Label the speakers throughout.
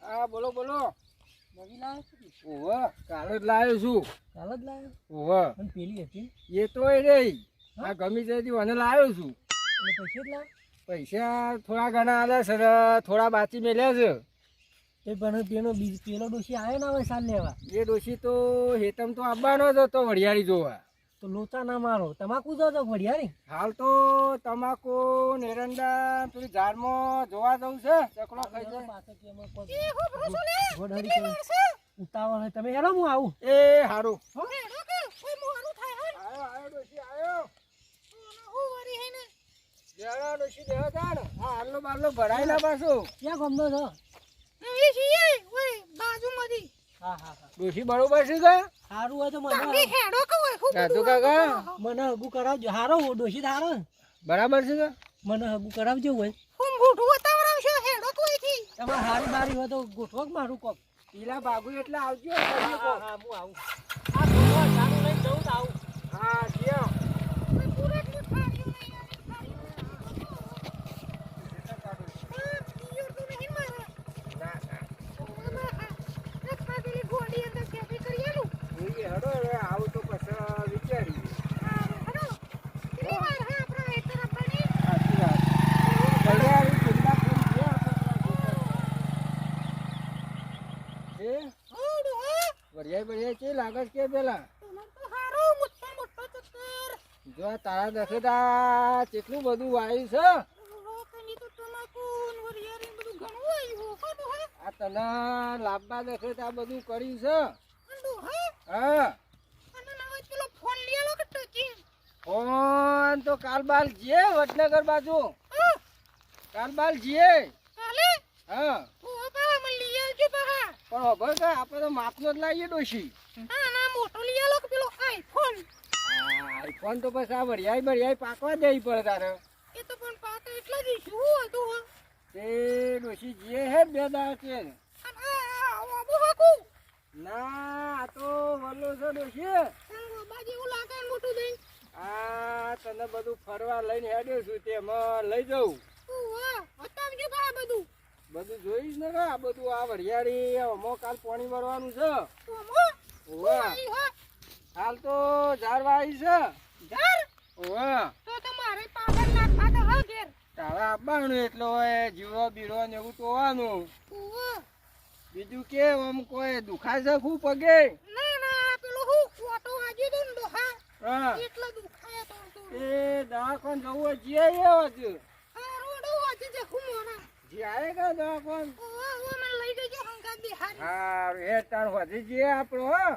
Speaker 1: હા બોલો બોલો.
Speaker 2: છે
Speaker 1: કાલે જ લાવ્યો છું.
Speaker 2: કાલ જ લાવ્યો
Speaker 1: ઓહો
Speaker 2: પેલી હતી?
Speaker 1: એ તો એ રહી. આ ગમી જતી મને લાવ્યો છું.
Speaker 2: પૈસા
Speaker 1: થોડા ઘણા આલ્યા સર થોડા બાકી મેલ્યા છે.
Speaker 2: એ પણ પેલો બીજ પેલો ડોશી આવ્યો ને હોય સાલ લેવા?
Speaker 1: એ ડોશી તો હેતમ તો આવવાનો જ હતો વડિયાળી જોવા.
Speaker 2: તો લોચા ના મારો. તમાકુ જો તો ઘડિયાળી
Speaker 1: હાલ તો તમાકુ એરંડા પેલી ઝાડમાં જોવા જવું છે. ચકલો ખાઈ જાય.
Speaker 2: ઉતાવળ હોય. તમે હેલો હું આવું.
Speaker 1: એ હારું. આયો આયો ડોશી આયો. જરા ડોશી દેવો તાણ આ હાલનો બારનો ભરાય ના પાછું.
Speaker 2: ક્યાં ગમતો છો? બાજુ હા
Speaker 1: ડોશી બરોબર છે કે?
Speaker 2: સારું હોય તો મને
Speaker 1: દાદુ કાકા?
Speaker 2: મને હગુ કરાવજો. હારો હો ડોશી હારો.
Speaker 1: બરાબર છે કે?
Speaker 2: મને હગુ કરાવજો હોય. હું તમારે હારી બારી હોય તો ગોઠવો મારું કોક?
Speaker 1: પીલા બાબુ એટલે આવજો.
Speaker 2: હા હા હા, હું આવું આ ગોઠવો, ચાલુ લઈને જવું તો આવું
Speaker 1: હા જીઓ જોઈએ હડો હવે આવું તો પછી વિચારી સાચી વાત તૈયારી ચિંતા કરી છે આપણે. એ વરિયાઈ વરિયાઈ છે લાગે છે કે પેલા જો આ તારા દખેતા કેટલું બધું વાયુ છે. આ તને લાંબા દખેતા બધું કર્યું છે. હા? ફોન તો કાલ બાલ જીએ વડનગર બાજુ. કાલ બાલ જીએ. હા. પણ કે આપણે તો માપનો જ લાવીએ ડોશી. આઈફોન તો પછી આ વરિયાઈ બરિયાઈ પાકવા દેવી પડે તારે તે ડોશી જે હે બે દાડા છે ના આ તો વલ્લો છે ડોશી આ તને બધું ફરવા લઈને હેડ્યો છું તેમાં લઈ જવું બધું બધું જોઈશ ને આ બધું આ વરિયાળી કાલ પાણી ભરવાનું છે હાલ તો ઝાર વાવી છે. ઓવા. તારા આપવાનું એટલો હોય જીવો બીરો ને એવું તોવાનું બીજું કે આમ કોઈ દુખાય છે ખૂબ પગે? હા એ દવાખાન જવું હોય જીએ એવો જ. જી આવે કે દવાખાન? હા એ તાર વધી જઈએ આપણો હા.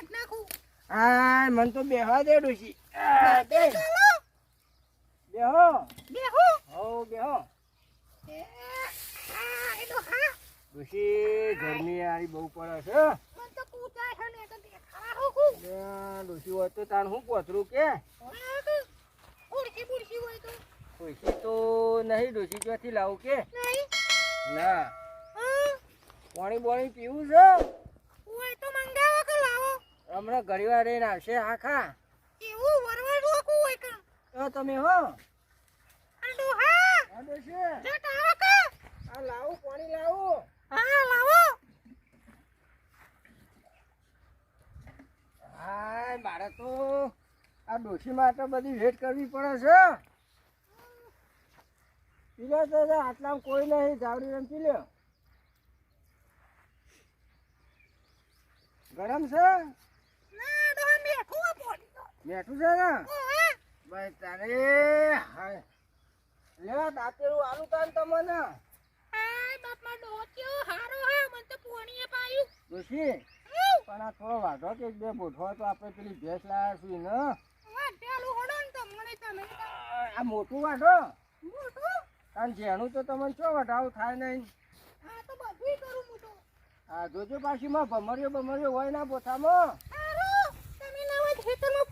Speaker 1: હા મને તો બેહવા દે ડોશી. આ, બે બેહો. હો બેહો. ડોશી ગરમી આરી બહુ પડે છે. ડોશી હોય તો તાણ હું પોતરું કે? ડોશી તો નહીં ડોશી ક્યાંથી લાવું કે? ના. પાણી બોણી પીવું છે? હમણાં વાર રહીને આવશે આખા તો તમે હો. હા ડોશી આ લાવું પાણી લાવું. હા લાવો! હાય મારે તો આ ડોશી માટે બધી વેટ કરવી પડે છે. પી લો તો આટલામાં કોઈ નહીં જાવડી રમ પી લ્યો. ગરમ છે? મેઠું છે ને? બસ તારે હા. લેવા દાંતેરું આલુ તાન તમને. ડોશી પણ આ થોડો વાંધો કે બે બોઠો તો આપણે પેલી ભેંસ લાવ્યા છીએ ને. આ મોટું વાંધો? કારણ જેનું તો તમને શું વધારો થાય નહીં? આ જોજો પાછી માં ભમર્યો ભમર્યો હોય ના પોતામાં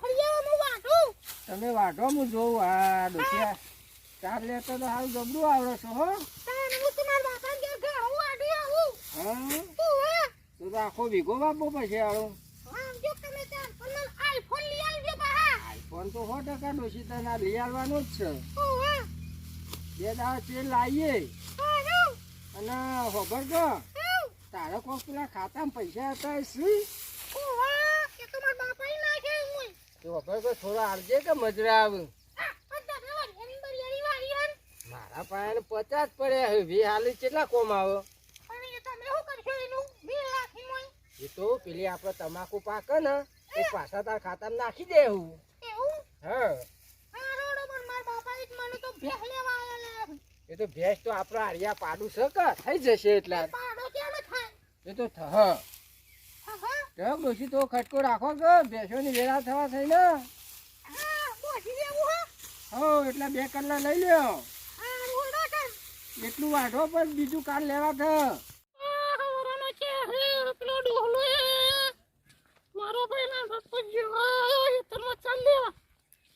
Speaker 1: તમે વાઢો હું જોઉં આ ડોસિયા ચાર લેતો તો હાલ ગબડું આવડે છો હો. હા તો તો આખો વીઘો વાપવો પછી આળું આઈફોન આઈફોન તો સો ટકા ડોસી તને આ લઈ આવવાનો જ છે. બે દાડા તેલ લાવીએ. અને ખબર તો તારા કોક પેલા ખાતામાં પૈસા હતા શું? તો તો થોડા કે મજરા આવે? મારા પાસે પચાસ પડ્યા હવે વી હાલી કેટલા કોમ આવે? એ તો પેલી આપણે તમાકુ પાકે ને એ પાછા તાર ખાતા નાખી દેવું. હા. એ તો ભેંસ તો આપણા હરિયા પાડું શકે થઈ જશે એટલા. એ તો થ કેમ ડોશી તો ખટકો રાખો કે ભેંસોની વેરા થવા થઈ ને. હો એટલે બે કલાક લઈ લ્યો. એટલું વાઢો પણ બીજું કાર લેવા થ.
Speaker 2: મારો ભાઈ ના ગયો ખેતરમાં ચાલ લેવા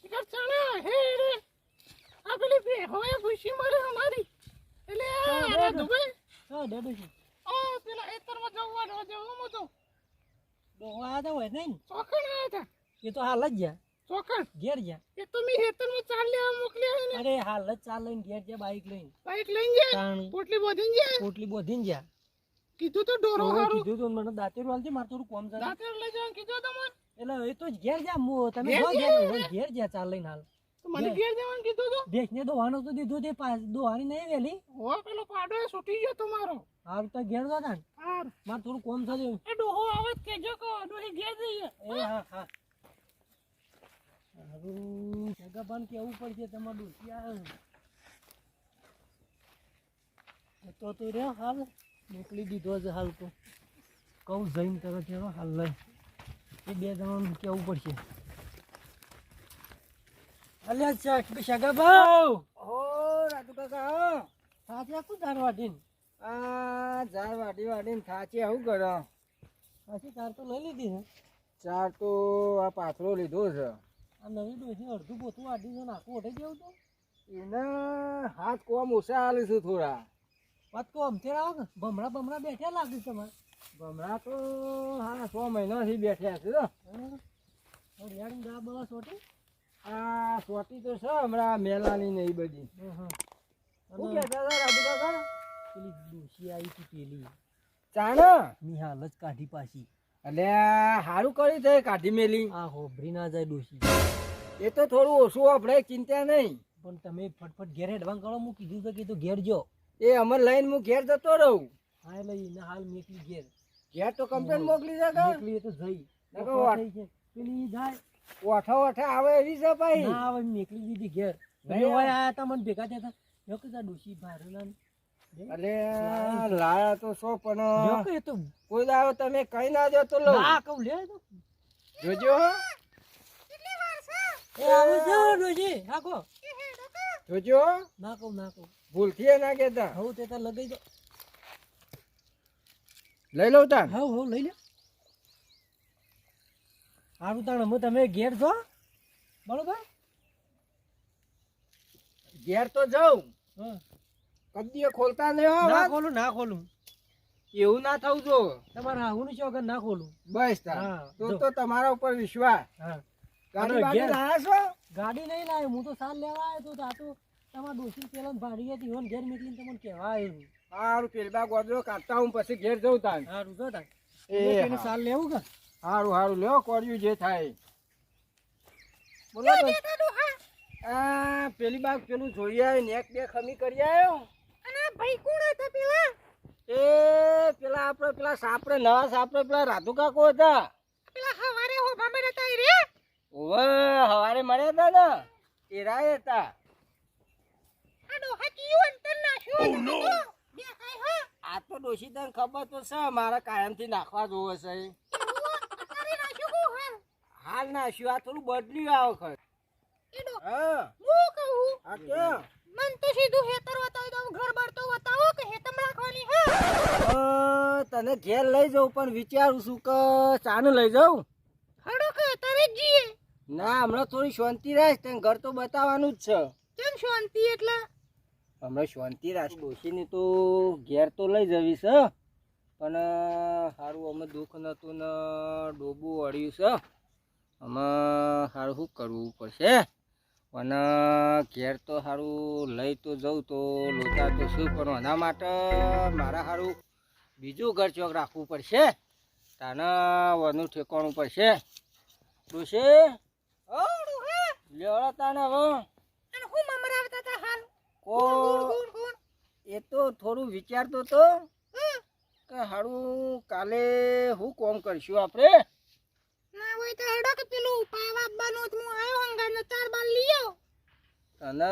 Speaker 2: ઇધર ચાણા હે રે. આ પેલી બે હોય ખુશી મળે અમારી. એટલે આ દુબઈ.
Speaker 3: હા છે
Speaker 2: ઓ પેલા ખેતરમાં જવાનો જવું મો તો
Speaker 3: ડોહા આવ્યા હોય
Speaker 2: હતા?
Speaker 3: એ તો હાલ જ ગયા.
Speaker 2: ચોકન
Speaker 3: ઘેર ગયા.
Speaker 2: એ તો મેં ખેતરમાં ચાલ લેવા મોકલ્યા ને.
Speaker 3: અરે હાલ જ ચાલ લઈને ઘેર ગયા બાઈક લઈને.
Speaker 2: બાઈક લઈને ગયા? પોટલી બોધીને ગયા?
Speaker 3: પોટલી બોધીને ગયા.
Speaker 2: કીધું તો ડોરો હારું.
Speaker 3: કીધું તો મને દાંતેરું હાલજે માર થોડું કોમ છે.
Speaker 2: દાંતર લઈ જવાનું કીધું તમને
Speaker 3: એટલે એ તો ઘેર જા મો તમે
Speaker 2: ઘેર
Speaker 3: જા ચાલ લઈને હાલ.
Speaker 2: તો મને. ઘેર જવાનું કીધું તો?
Speaker 3: ભેંસને દોવાનું તો દીધું તે પાસ દોવાની નહીં વેલી
Speaker 2: હો પેલો પાડો એ છૂટી ગયો તમારો
Speaker 3: હાલ તો ઘેર જતા તાન
Speaker 2: હાર.
Speaker 3: માર થોડું કોમ છે
Speaker 2: એ ડોહો આવે કેજો કો ડોહી ઘેર જઈએ.
Speaker 3: એ હા હા. કેવું પડશે તમારું ડોસિયા તો તો રહ્યો હાલ. મોકલી દીધો છે હાલ તો. કહું જઈને તરત હાલ લઈ. એ બે જણાનું કેવું પડશે? અલ્યા ચા સગાભાવ
Speaker 1: ઓ રાજુ કાકા
Speaker 3: સાથે આખું તાર વાટીને
Speaker 1: આ ઝાડ વાટી વાટીને થાચી આવું કરો
Speaker 3: પાછી ચાર તો લઈ લીધી છે.
Speaker 1: ચાર તો આ પાથરો લીધો છે.
Speaker 3: આ નવી ડોસી અડધું પોતું વાટી છે નાખું ઓઢે જેવું તો
Speaker 1: એને હાથ કોમ ઓછા હાલે છે થોડા.
Speaker 3: વાત કહો અમથેર આવો ભમરા ભમરા બેઠા લાગે તમારે.
Speaker 1: ભમરા તો હા સો મહિનાથી બેઠ્યા છે.
Speaker 3: બસ ઓટી
Speaker 1: આ સોટી તો છે હમણાં મેલાની ને એ બધી. હું કહેતા હતા રાજુ કાકા?
Speaker 3: પેલી ડોસી આવી હતી પેલી.
Speaker 1: ચાણા?
Speaker 3: નિહાલ જ કાઢી પાછી.
Speaker 1: એટલે સારું કરી છે કાઢી મેલી.
Speaker 3: આ હોભરી ના જાય ડોસી
Speaker 1: એ તો થોડું ઓછું આપણે ચિંતા નહીં.
Speaker 3: પણ તમે ફટફટ ઘેર હેડવાન કરો હું કીધું તો કીધું ઘેર જો.
Speaker 1: એ અમર લઈને હું ઘેર જતો રહું.
Speaker 3: હા એટલે એને હાલ મેકલી ઘેર.
Speaker 1: ઘેર તો કમ્પ્લેન મોકલી છે
Speaker 3: મોકલી તો જઈ. પેલી જાય.
Speaker 1: ઓઠા ઓઠા આવે એવી છે ભાઈ.
Speaker 3: ના હવે નીકળી દીધી ઘેર.
Speaker 1: નહીં
Speaker 3: હોય આયા તા મને ભેગા થયા તા. કે તા ડોશી ભારેલા ને.
Speaker 1: અલે લાયા તો સો
Speaker 3: જો
Speaker 1: પણ
Speaker 3: કે એ તો
Speaker 1: કોઈ દાવ તમે કઈ ના દો તો લો.
Speaker 3: ના કહું લે તો.
Speaker 1: જોજો
Speaker 3: કેટલી વાર છે ડોસી ડોશી. કહો.
Speaker 1: જોજો
Speaker 3: ના કહું ના કહું.
Speaker 1: ભૂલથી એ ના કેતા
Speaker 3: હવ તે તા લગાઈ દો.
Speaker 1: લઈ લઉં તા
Speaker 3: હવ હવ લઈ લે. સારું તાણ હું તમે ઘેર છો? બરોબર?
Speaker 1: ઘેર તો જાઉં. કદી ખોલતા નહીં હો
Speaker 3: ના ખોલું ના ખોલું.
Speaker 1: એવું ના થવું જો.
Speaker 3: તમારે આવું છે વગર ના ખોલું.
Speaker 1: બસ તો તો તમારા ઉપર વિશ્વાસ.
Speaker 3: હા.
Speaker 1: ગાડી. લાયા છો?
Speaker 3: ગાડી નહીં લાવ્યો હું તો સાલ લેવા આવ્યો તો આ તો તમારા ડોસી પેલા ભાડી હતી હોન ઘેર નીકળીને તમને કહેવા આવ્યું
Speaker 1: સારું પેલબા ગોદરો કાઢતા હું પછી ઘેર જઉં તાર
Speaker 3: સારું જો તાર
Speaker 1: એ
Speaker 3: સાલ લેવું કે?
Speaker 1: સારું સારું લ્યો કર્યું જે થાય. બોલો. આ પેલી બાગ પેલું જોઈ આવ્યો નેક બે ખમી કરી આવ્યો એ પેલા આપણે પેલા સાપરે નવા સાપરે પેલા રાધુ કાકો હતા. ઓવે હવારે મળ્યા હતા ને. એરાય હતા. આ તો ડોશી તને ખબર તો છે મારે કાયમથી નાખવા જોવે છે હાલ નાખ્યું આ થોડું બદલ્યું એડો હું. કહું? આ કે
Speaker 2: મન તો સીધું હેતર બતાવી દઉં ઘર બાર તો બતાવો કે હેતમ રાખવાની હે?
Speaker 1: તને ઘેર લઈ જાઉં પણ વિચારું છું કે ચાને લઈ જાઉં.
Speaker 2: હડો કે તારે જ જીએ
Speaker 1: ના હમણાં થોડી શાંતિ રાખ તને ઘર તો બતાવવાનું જ છે.
Speaker 2: કેમ શાંતિ એટલે?
Speaker 1: હમણાં શાંતિ રાખ. ડોશીની તો ઘેર તો લઈ જવી છે પણ સારું અમે દુઃખ નતું ને ડોબું અડ્યું છે અમે સારું શું કરવું પડશે? અને ઘેર તો સારું લઈ તો જઉં તો લોચા તો શું પણ એના માટે મારા સારું બીજું ઘર ચોક રાખવું પડશે. તાને વનું ઠેકાણું પડશે. ડોશી લેવડા તાને હવે. કો એ તો થોડું વિચારતો તો કે હારું કાલે હું કોમ કરશું આપણે?
Speaker 2: હોય તો હડો કે પેલું પાવ આપવાનું હું આવ્યો અંગાર ચાર બાર લઈ આવો
Speaker 1: અને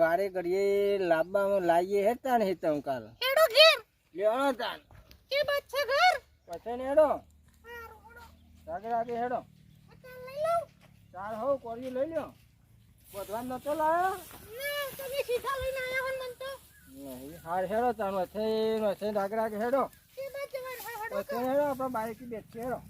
Speaker 1: વારે કરીએ લાવવામાં લાવીએ હે તાન હે તમ કાલ.
Speaker 2: હેડો ઘેર.
Speaker 1: લેવાનો તાન
Speaker 2: કે બાદ છે ઘર?
Speaker 1: પછી ને હેડો. રાગે રાગે હેડો. ચાર હો કોરી લઈ લ્યો. બધવાન નતો લાયો?
Speaker 2: ના તમે સીધા લઈને આવ્યા હો મન તો.
Speaker 1: નહીં હાર હેડો તાનો છે નો છે રાગે રાગે હેડો.
Speaker 2: હોય હેડો
Speaker 1: આપણે બાઈક બેઠી હેડો.